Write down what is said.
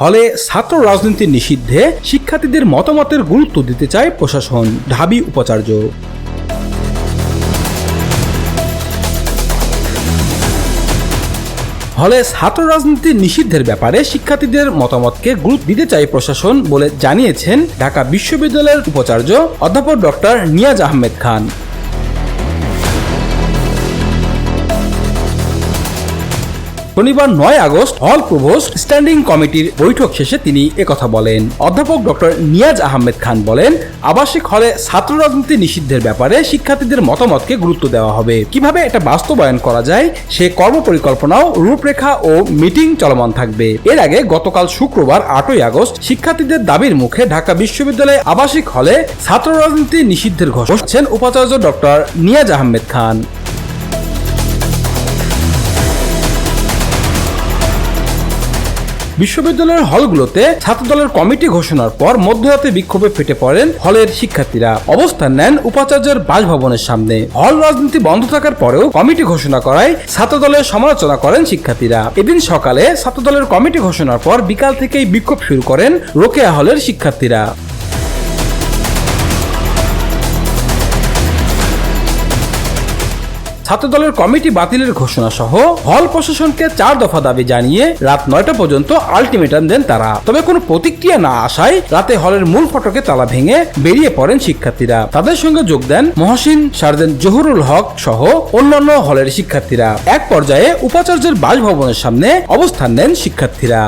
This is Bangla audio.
হলে ছাত্র রাজনীতি নিষিদ্ধে শিক্ষার্থীদের মতামতের গুরুত্ব দিতে চায় প্রশাসন, ঢাবি উপাচার্য। হলে ছাত্র রাজনীতি নিষিদ্ধের ব্যাপারে শিক্ষার্থীদের মতামতকে গুরুত্ব দিতে চায় প্রশাসন বলে জানিয়েছেন ঢাকা বিশ্ববিদ্যালয়ের উপাচার্য অধ্যাপক ডক্টর নিয়াজ আহমেদ খান। শনিবার নয় আগস্ট হল প্রভোস্ট স্ট্যান্ডিং কমিটির বৈঠক শেষে তিনি একথা বলেন। অধ্যাপক ডক্টর নিয়াজ আহমেদ খান বলেন, আবাসিক হলে ছাত্র রাজনীতি নিষিদ্ধের ব্যাপারে শিক্ষার্থীদের মতামতকে গুরুত্ব দেওয়া হবে। কীভাবে এটা বাস্তবায়ন করা যায়, সে কর্মপরিকল্পনাও রূপরেখা ও মিটিং চলমান থাকবে। এর আগে গতকাল শুক্রবার আটই আগস্ট শিক্ষার্থীদের দাবির মুখে ঢাকা বিশ্ববিদ্যালয়ে আবাসিক হলে ছাত্র রাজনীতি নিষিদ্ধের ঘোষণা উপাচার্য ডক্টর নিয়াজ আহমেদ খান। বিশ্ববিদ্যালয়ের হলগুলোতে ছাত্র দলের কমিটি ঘোষণার পর মধ্যরাতে বিক্ষোভে ফেটে পড়েন হলের শিক্ষার্থীরা। অবস্থান নেন উপাচার্যের বাসভবনের সামনে। হল রাজনীতি বন্ধ থাকার পরেও কমিটি ঘোষণা করায় ছাত্র দলের সমালোচনা করেন শিক্ষার্থীরা। এদিন সকালে ছাত্র দলের কমিটি ঘোষণার পর বিকাল থেকেই বিক্ষোভ শুরু করেন রোকেয়া হলের শিক্ষার্থীরা। ছাত্রদলের কমিটি বাতিলের ঘোষণা সহ হল প্রশাসনকে চার দফা দাবি জানিয়ে রাত নয়টা পর্যন্ত আলটিমেটাম দেন তারা। তবে কোনো প্রতিক্রিয়া না আসায় রাতে হলের মূল ফটকে তালা ভেঙে বেরিয়ে পড়েন শিক্ষার্থীরা। তাদের সঙ্গে যোগ দেন মহসিন সারদেন জহুরুল হক সহ অন্যান্য হলের শিক্ষার্থীরা। এক পর্যায়ে উপাচার্যের বাসভবনের সামনে অবস্থান নেন শিক্ষার্থীরা।